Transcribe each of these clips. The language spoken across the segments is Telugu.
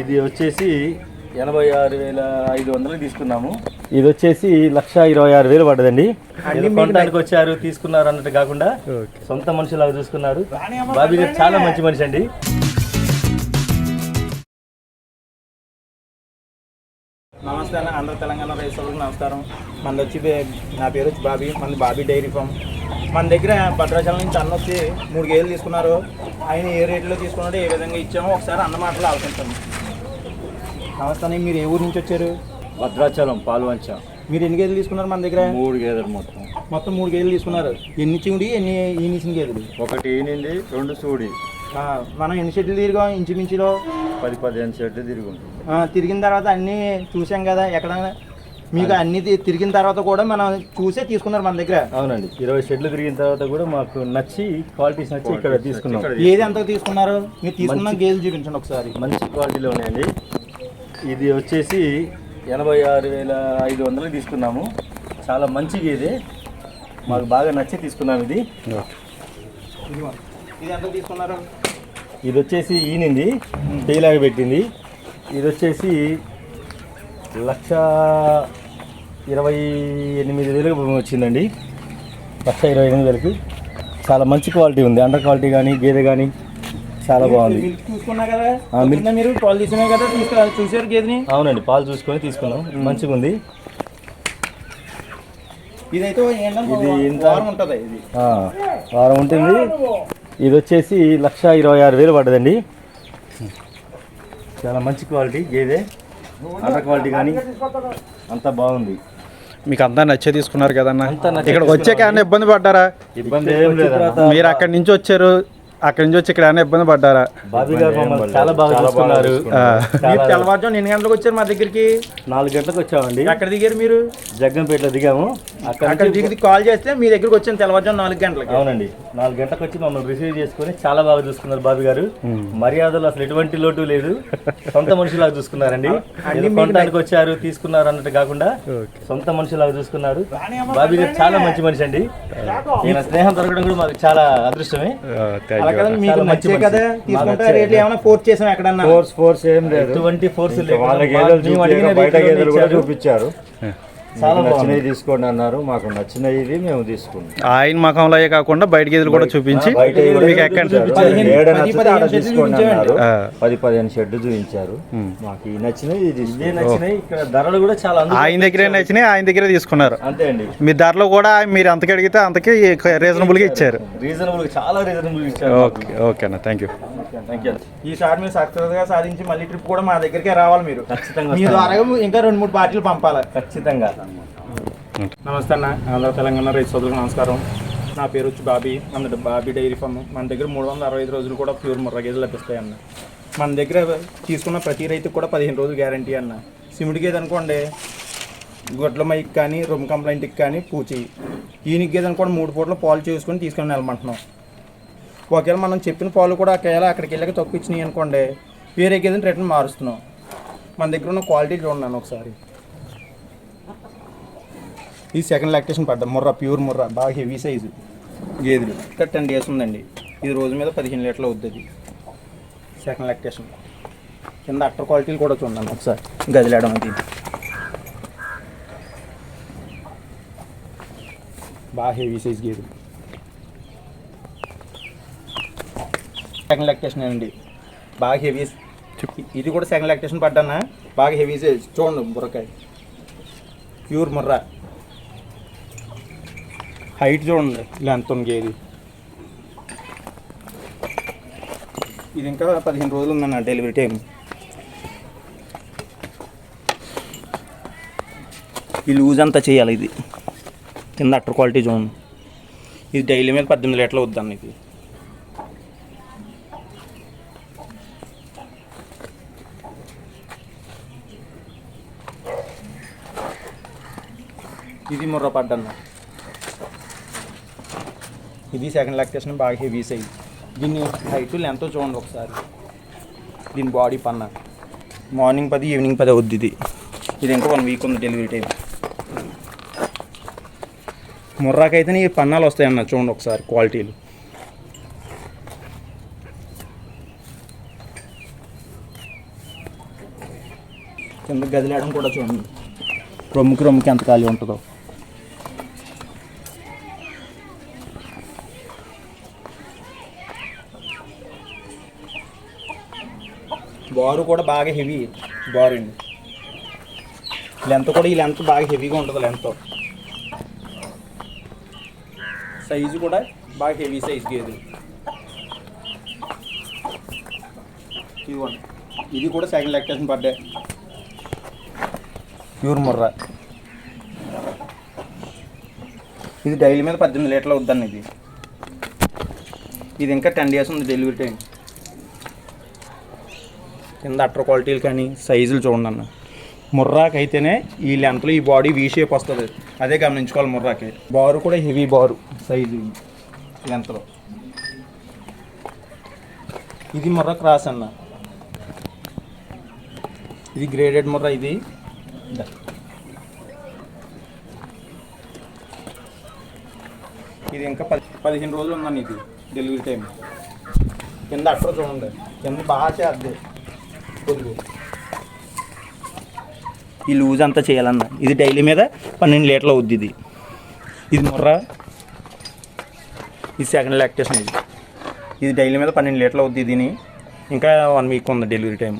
ఇది వచ్చేసి ఎనభై ఆరు వేల ఐదు వందలు తీసుకున్నాము. ఇది వచ్చేసి లక్ష ఇరవై ఆరు వేలు పడ్డదండి. కొనడానికి వచ్చారు తీసుకున్నారు అన్నట్టు కాకుండా సొంత మనుషులాగా చూసుకున్నారు. బాబీ గారు చాలా మంచి మనిషి అండి. నమస్తే ఆంధ్ర తెలంగాణ రైతులకు నమస్కారం. మనది వచ్చి నా పేరు వచ్చి బాబీ మనది బాబీ డైరీ ఫామ్. మన దగ్గర భద్రాచలం నుంచి అన్న వచ్చి మూడు గేదెలు తీసుకున్నారు. ఆయన ఏ రేట్లో తీసుకున్నాడో ఏ విధంగా ఇచ్చామో ఒకసారి అన్న మాటలు ఆలోచించండి. నమస్తే మీరు ఏ ఊరు నుంచి వచ్చారు? భద్రాచలం పాల్వంచ. మీరు ఎన్ని గేదెలు తీసుకున్నారు మన దగ్గర? మూడు గేదెలు మొత్తం. మొత్తం మూడు గేదెలు తీసుకున్నారు. ఎన్ని చివుడి ఎన్ని ఈనిసిన గేదెలు? ఒకటి ఈనింది రెండు ఆ, మనం ఎన్ని షెడ్లు తిరిగాం ఇంచుమించులో? పది పదిహేను చెట్టు తిరిగి. తిరిగిన తర్వాత అన్నీ చూసాం కదా ఎక్కడైనా మీకు అన్ని తిరిగిన తర్వాత కూడా మనం చూసే తీసుకున్నారు మన దగ్గర. అవునండి. ఇరవై షెడ్లు తిరిగిన తర్వాత కూడా మాకు నచ్చి క్వాలిటీస్ నచ్చి ఇక్కడ తీసుకున్నాం. ఏది ఎంత తీసుకున్నారు? మీరు తీసుకున్న గేదెలు చూపించండి ఒకసారి. మంచి క్వాలిటీలో ఉన్నాయండి ఇది వచ్చేసి ఎనభై ఆరు వేల ఐదు వందలు తీసుకున్నాము. చాలా మంచి గేదె. మాకు బాగా నచ్చి తీసుకున్నాం ఇది. ఇది ఎంత తీసుకున్నారు? ఇది వచ్చేసి ఈనింది. టీలాగా పెట్టింది. ఇది వచ్చేసి లక్ష ఇరవై ఎనిమిది వేలకు వచ్చిందండి. లక్ష ఇరవై ఎనిమిది వేలకి. చాలా మంచి క్వాలిటీ ఉంది. అండర్ క్వాలిటీ కానీ గేదె కానీ చాలా బాగుంది. మీరు పాలు కదా తీసుకు చూసారు గేదెని? అవునండి పాలు చూసుకొని తీసుకున్నాం. మంచిగా ఉంది. ఇదైతే ఇది ఇంత- వారం ఉంటుంది ఇది. ఆ, వారం ఉంటుంది. ఇది వచ్చేసి లక్ష ఇరవై ఆరు వేలు పడ్డదండి. చాలా మంచి క్వాలిటీ గేదె. అండర్ క్వాలిటీ కానీ అంతా బాగుంది. మీకు అంతా నచ్చే తీసుకున్నారు కదన్న. అంతా నచ్చే ఇక్కడ వచ్చాక ఏమైనా ఇబ్బంది పడ్డారా? ఇబ్బంది మీరు అక్కడి నుంచి వచ్చారు. అక్కడి నుంచి వచ్చి ఇక్కడ ఏమైనా ఇబ్బంది పడ్డారా? బాబీ గారు మమ్మల్ని చాలా బాగా చూసుకున్నారు. ఆ, మీరు తెల్లవారుజాము ఎన్ని గంటలకు వచ్చారు మా దగ్గరికి? నాలుగు గంటలకు వచ్చామండి. ఎక్కడ దిగారు మీరు? జగ్గంపేటలో దిగాము. అక్కడ అక్కడ దిగి కాల్ చేస్తే మీ దగ్గరికి వచ్చాను తెల్లవారుజాము నాలుగు గంటలకి. అవునండి. నాలుగు గంటలకు వచ్చి మమ్మల్ని రిసీవ్ చేసుకొని చాలా బాగా చూసుకున్నారు బాబీ గారు. మర్యాదలు అసలు ఎటువంటి లోటు లేదు. సొంత మనుషులాగా చూసుకున్నారండి. కొనడానికి వచ్చారు తీసుకున్నారు అన్నట్టు కాకుండా సొంత మనుషులాగా చూసుకున్నారు. బాబీ గారు చాలా మంచి మనిషి అండి. ఈయన స్నేహం దొరకడం కూడా మాకు చాలా అదృష్టమే. అలా. కదా మీకు నచ్చే తీసుకుంటే. రేట్లు ఏమైనా ఫోర్స్ చేసాం ఎక్కడన్నా ఫోర్స్ ఫోర్స్ ఏం లేదు ఎటువంటి ఫోర్స్ వాళ్ళ గేదెలు చూపించారు, చాలా. నచ్చినవి తీసుకోండి అన్నారు. మాకు నచ్చినవి మేము తీసుకున్నాం. ఆయన మకంలో కాకుండా బయట గేదెలు కూడా చూపించి మీకు ఎక్కడ తీసుకోండి. అన్నారు. పది పదిహేను షెడ్ చూపించారు. మాకు ఈ నచ్చినవి. నచ్చినాయి ఇక్కడ ధరలు కూడా చాలా ఆయన దగ్గరే నచ్చినాయి ఆయన దగ్గరే తీసుకున్నారు. అంతే అండి. మీ ధరలో కూడా మీరు ఎంతకి అడిగితే అంతకి రీజనబుల్గా ఇచ్చారు. రీజనబుల్ చాలా రీజనబుల్ ఇచ్చారు ఓకే ఓకే అన్న థ్యాంక్ యూ యూ ఈసారి మీరు సక్సెస్గా సాధించి మళ్ళీ ట్రిప్ కూడా మా దగ్గరికే రావాలి మీరు. ఖచ్చితంగా మీ. ద్వారా ఇంకా రెండు మూడు పార్టీలు పంపాలి. ఖచ్చితంగా. నమస్తే అన్న. ఆంధ్ర తెలంగాణ రైతు సోదరులకు నమస్కారం. నా పేరు వచ్చి బాబీ. మన బాబీ డైరీ ఫామ్. మన దగ్గర మూడు వందల అరవై ఐదు రోజులు కూడా ప్యూర్ ముర్ర గేదెలు లభిస్తాయి అన్న. మన దగ్గర తీసుకున్న ప్రతి రైతుకు కూడా పదిహేను రోజులు గ్యారంటీ అన్న. సిమిడి గేదె అనుకోండి గొడ్ల మైక్ కానీ రొమ్ కంప్లైంట్కి కానీ పూచి. ఈనిక్ గేదె అనుకోండి మూడు పూటలు పాలు చేసుకొని తీసుకొని వెళ్ళమంటున్నాం. ఒకవేళ మనం చెప్పిన పాలు కూడా ఒకవేళ అక్కడికి వెళ్ళక తక్కువ ఇచ్చినాయి అనుకోండి వేరే గేదెని రిటర్న్ మారుస్తున్నాం. మన దగ్గర ఉన్న క్వాలిటీ చూడండి ఒకసారి. ఈ సెకండ్ లాక్టేషన్ పడ్డా ముర్రా ప్యూర్ ముర్రా బాగా హెవీ సైజు గేదెలు. ఇంకా టెన్ డేస్ ఉందండి. ఇది రోజు మీద పదిహేను లీటర్లు అవుతుంది సెకండ్ లాక్టేషన్ కింద అట్టర్ క్వాలిటీలు కూడా చూడండి ఒకసారి. గదిలేయడం అది బాగా హెవీ సైజ్ గేదెలు. సెకండ్ లాక్టేషన్ అండి బాగా హెవీ ఇది కూడా సెకండ్ లాక్టేషన్ పడ్డానా? బాగా హెవీ చూడండి బుర్రకాయ. ప్యూర్ ముర్రా. హైట్ చూడండి లెంత్ ఉంది గేది ఇది ఇంకా పదిహేను రోజులు ఉందన్న డెలివరీ టైం ఈ లూజ్ అంతా చేయాలి ఇది. కింద అట్టర్ క్వాలిటీ చూడండి. ఇది డైలీ మీద పద్దెనిమిది లీటర్లు వద్దన్న ఇది. ఇది ముర్ర పడ్డన్న ఇది సెకండ్ లాక్టేషన్ బాగా హెవీ సైజ్ దీన్ని హైట్ లెంత్ చూడండి ఒకసారి. దీని బాడీ పన్న. మార్నింగ్ పది ఈవినింగ్ పది అవుద్ది ఇది. ఇది ఇంకా వన్ వీక్ ఉంది డెలివరీ టైం ముర్రాకైతే ఈ పన్నాలు వస్తాయన్న చూడండి ఒకసారి క్వాలిటీలు కింద గదిలేయడం కూడా చూడండి. రొమ్ముకి రొమ్ముకి ఎంత ఖాళీ ఉంటుందో. బారు కూడా బాగా హెవీ బారు అండి లెంత్ కూడా ఈ లెంత్ బాగా హెవీగా ఉంటుంది లెంత్. సైజు కూడా బాగా హెవీ సైజ్ గేది ఇదిగోండి. ఇది కూడా సెకండ్ లెక్టేషన్ పడ్డే ప్యూర్ ముర్రా. ఇది డైలీ మీద పద్దెనిమిది లీటర్లు అవుద్దండి ఇది. ఇది ఇంకా టెన్ డేస్ ఉంది డెలివరీ టైం. కింద అట్టర్ క్వాలిటీలు కానీ సైజులు చూడండి అన్న. ముర్రాకి అయితేనే ఈ లెంత్లో ఈ బాడీ వీ షేప్ వస్తుంది. అదే గమనించుకోవాలి ముర్రాకి. బారు కూడా హెవీ బారు సైజు లెంత్లో. ఇది ముర్రా క్రాస్ అన్న. ఇది గ్రేడెడ్ ముర్రా ఇది. ఇది ఇంకా పది పదిహేను రోజులు ఉందండి ఇది డెలివరీ టైం కింద అట్ర చూడండి. కింద బాగా చేద్ది. ఈ లూజ్ అంతా చేయాలన్న. ఇది డైలీ మీద పన్నెండు లీటర్లు అవుద్ది ఇది. ఇది ముర్రా. ఇది సెకండ్ లాక్టేషన్ ఇది. ఇది డైలీ మీద పన్నెండు లీటర్లు అవుద్ది దీని. ఇంకా వన్ వీక్ ఉంది డెలివరీ టైం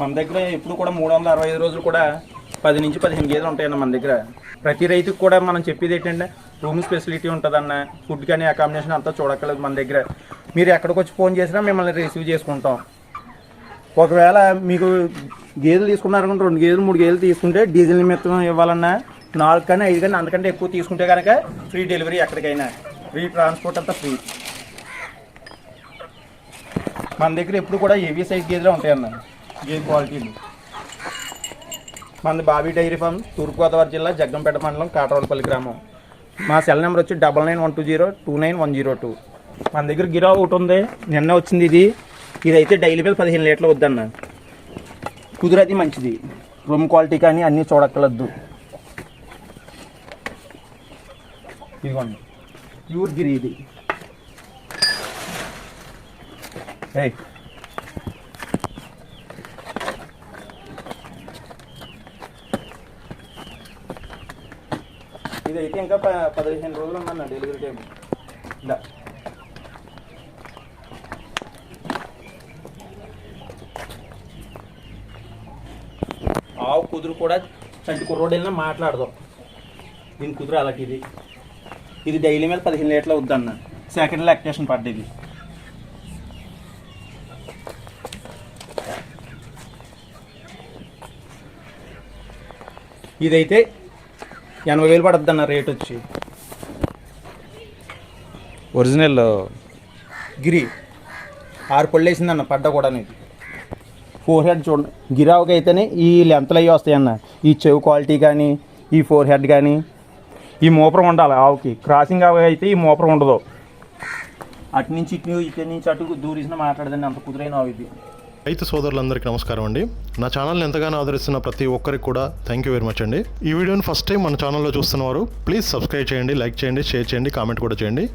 మన దగ్గర ఎప్పుడు కూడా మూడు వందల అరవై ఐదు రోజులు కూడా పది నుంచి పదిహేను గేదెలు ఉంటాయన్న మన దగ్గర. ప్రతి రైతుకు కూడా మనం చెప్పేది ఏంటంటే రూమ్ ఫెసిలిటీ ఉంటుందన్న ఫుడ్ కానీ అకామిడేషన్ అంతా చూడక్కర్లేదు మన దగ్గర. మీరు ఎక్కడికి వచ్చి ఫోన్ చేసినా మిమ్మల్ని రిసీవ్ చేసుకుంటాం. ఒకవేళ మీకు గేదెలు తీసుకున్నారనుకుంటే రెండు గేదెలు మూడు గేదెలు తీసుకుంటే డీజిల్ నిమిత్తం ఇవ్వాలన్నా నాలుగు కానీ ఐదు కానీ అంతకంటే ఎక్కువ తీసుకుంటే కనుక ఫ్రీ డెలివరీ ఎక్కడికైనా. ఫ్రీ ట్రాన్స్పోర్ట్ అంతా ఫ్రీ. మన దగ్గర ఎప్పుడు కూడా ఏవీ సైజ్ గేదెలు ఉంటాయన్న గేదె క్వాలిటీలు. మనది బాబీ డైరీ ఫామ్ తూర్పుగోదావరి జిల్లా జగ్గంపేట మండలం కాటరవనపల్లి గ్రామం. మా సెల్ నెంబర్ వచ్చి double nine one two zero two nine one zero two. మన దగ్గర గిరా ఒకటి ఉంది. నిన్న వచ్చింది ఇది. ఇదైతే డైలీ మీద పదిహేను లీటర్లు వద్దన్న. కుదిరది మంచిది. రూమ్ క్వాలిటీ కానీ అన్నీ చూడక్కలద్దు ఇదిగోండి. ప్యూర్ గిరి ఇది. ఇదైతే ఇంకా ప పదిహేను రోజులు ఉందన్న డెలివరీ టైం ఇలా ఆవు కుదురు కూడా చంటి కుర్రోడు వెళ్ళినా మాట్లాడదాం. దీని కుదురు అలాంటి ఇది. డైలీ మీద పదిహేను లీటర్లు వద్దన్న సెకండ్ లాక్టేషన్ పడ్డది. ఇదైతే ఎనభై వేలు పడుద్ది అన్న రేట్ వచ్చి. ఒరిజినల్ గిరి ఆరు పళ్ళు వేసిందన్న పడ్డ కూడా ఇది. ఫోర్ హెడ్ చూడండి. గిరావుకి అయితేనే ఈ లెంత్లు అవి వస్తాయన్న ఈ చెవు క్వాలిటీ కానీ ఈ ఫోర్ హెడ్ కానీ ఈ మోపరం ఉండాలి ఆవుకి. క్రాసింగ్ ఆవు అయితే ఈ మోపరం ఉండదు. అటు నుంచి ఇటు ఇటు నుంచి అటు దూరిసిన మాట్లాడదండి అంత కుదురైన ఆవు ఇది. రైతు సోదరులందరికీ నమస్కారం అండి. నా ఛానల్ని ఎంతగానో ఆదరిస్తున్న ప్రతి ఒక్కరికి కూడా థ్యాంక్ యూ వెరీ మచ్ అండి. ఈ వీడియోని ఫస్ట్ టైం మన ఛానల్లో చూస్తున్నవారు ప్లీజ్ సబ్స్క్రైబ్ చేయండి లైక్ చేయండి షేర్ చేయండి కామెంట్ కూడా చేయండి.